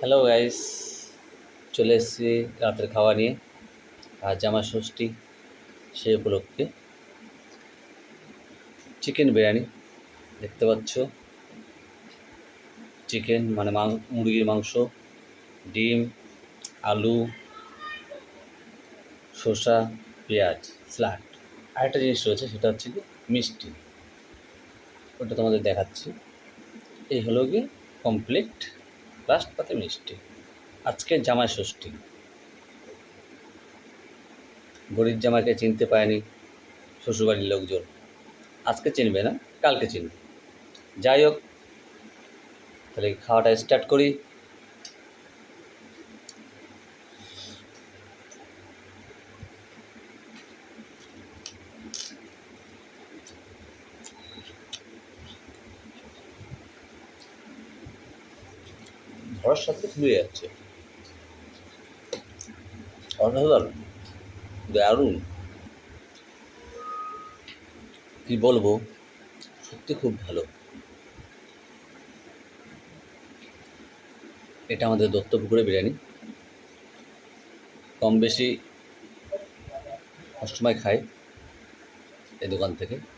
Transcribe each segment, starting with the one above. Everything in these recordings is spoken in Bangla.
হ্যালো গাইস চলে এসেছি রাতের খাওয়া নিয়ে। আজ আমার ষষ্ঠী, সেই উপলক্ষে চিকেন বিরিয়ানি। দেখতে পাচ্ছ? চিকেন মানে মুরগির মাংস, ডিম, আলু, শসা, পেঁয়াজ, স্যালাড। আরেকটা জিনিস রয়েছে, সেটা হচ্ছে কি, মিষ্টি। ওটা তোমাদের দেখাচ্ছি। এই হলো কি কমপ্লিট লাস্ট পাতে মিষ্টি। আজকে জামাই ষষ্ঠী। গরিব জামাইকে চিনতে পারেনি শ্বশুরবাড়ির লোকজন। আজকে চিনবে না, কালকে চিনবে। যাই হোক, তাহলে খাওয়াটা স্টার্ট করি। ধরার সাথে খুলে যাচ্ছে। অসাধারণ দারুণ। কি বলব? সত্যি খুব ভালো। এটা আমাদের দত্তপুকুরে বিরিয়ানি। কম বেশি সবসময় খাই এই দোকান থেকে।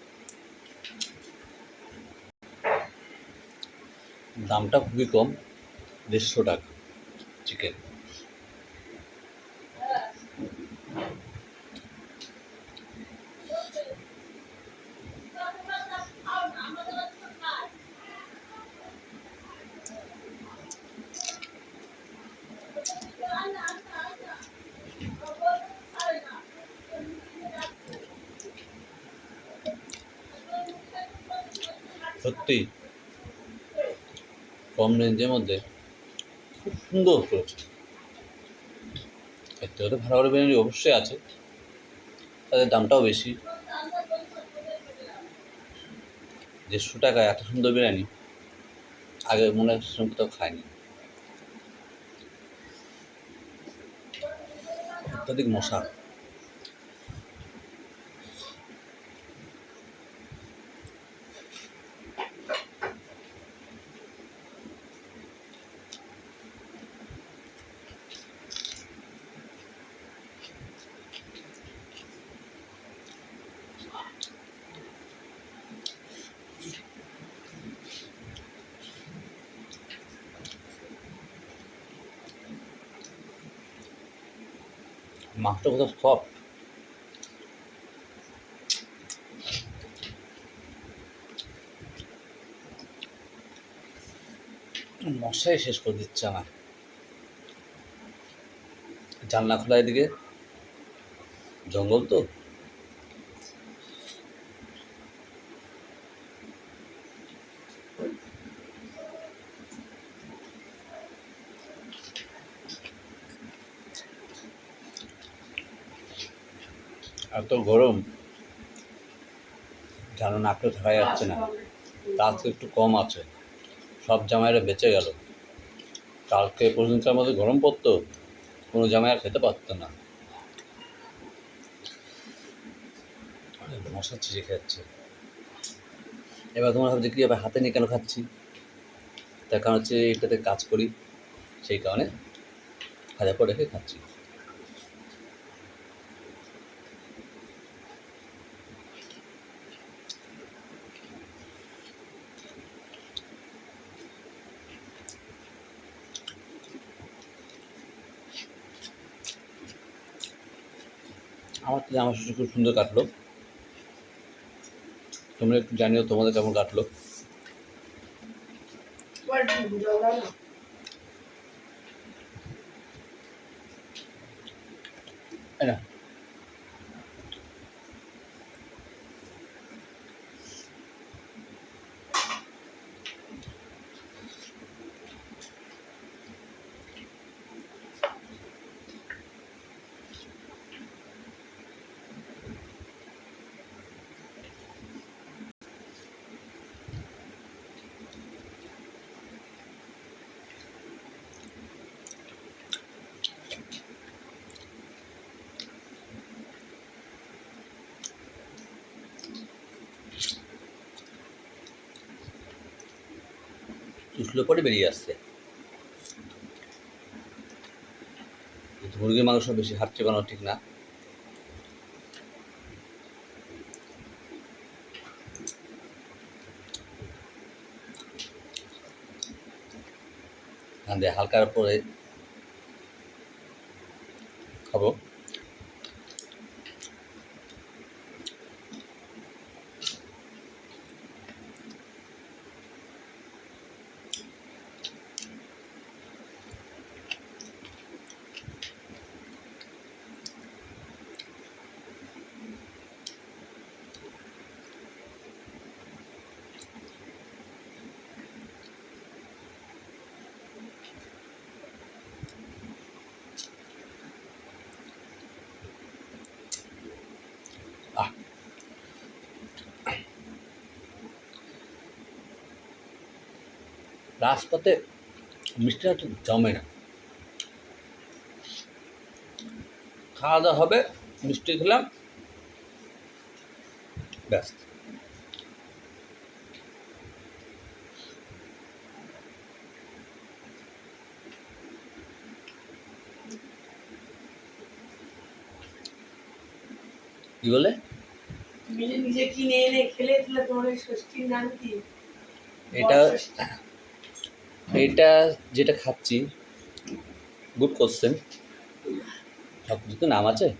দামটা খুবই কম দেড়শো টাকা চিকেন সত্যি? কম রেঞ্জের মধ্যে খুব সুন্দর করেছে এর থেকে ভালো ভালো বিরিয়ানি অবশ্যই আছে। তাদের দামটাও বেশি। দেড়শো টাকায় এত সুন্দর বিরিয়ানি, আগে মনে হয় সেরকম কোথাও খায়নি। অত্যাধিক মশা। মাংসটা কোথাও সফট মশাই শেষ করে দিচ্ছে আমার। জানলা খোলা এদিকে। জঙ্গল তো? এত গরম, যেন নাকে থাকা যাচ্ছে না। থেকে একটু কম আছে। সব জামাইরা বেঁচে গেল। কালকে পর্যন্ত আমাদের গরম পড়তো। কোনো জামাই খেতে পারতো না। মশা ছিঁড়ে খাচ্ছে। এবার তোমরা ভাবছি কি, এবার হাতে নিয়ে কেন খাচ্ছি? তার কারণ হচ্ছে, এটাতে কাজ করি। সেই কারণে করে রেখে খাচ্ছি। আমার থেকে আমার শ্বশুর খুব সুন্দর কাটলো। তোমরা একটু জানিও তোমাদের কেমন কাটলো। চুষলে পরে বেরিয়ে আসছে। মুরগির মাংস বেশি হাত চেপানো ঠিক না। হালকার পরে খাব। রাজপথে মিষ্টিটা ঠিক জমে না। খাওয়া দাওয়া হবে মিষ্টি খেলাম ব্যাস। কি বলে? নিজে কিনে এনে খেলে তাহলে তোমার ওই ষষ্ঠীর নাম কি? এটা। এটা যেটা খাচ্ছি গুড কোশ্চেন সব কিছু তো নাম আছে।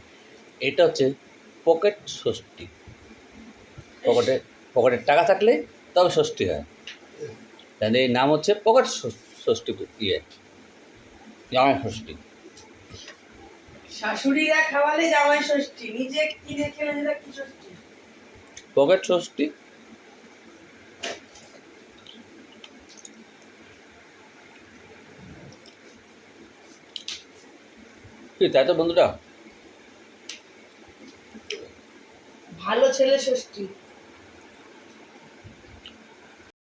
এটা হচ্ছে পকেট ষষ্ঠী। পকেটে পকেটের টাকা থাকলে তবে ষষ্ঠী হয়। তাহলে এই নাম হচ্ছে পকেট ষষ্ঠী ইয়ে। জামাই ষষ্ঠী। শাশুড়িরা খাওয়ালে জামাই ষষ্ঠী নিজে কিনে খেলে যেটা কি ষষ্ঠী? পকেট ষষ্ঠী কি তাই তো বন্ধুটা ভালো ছেলে ষষ্ঠী।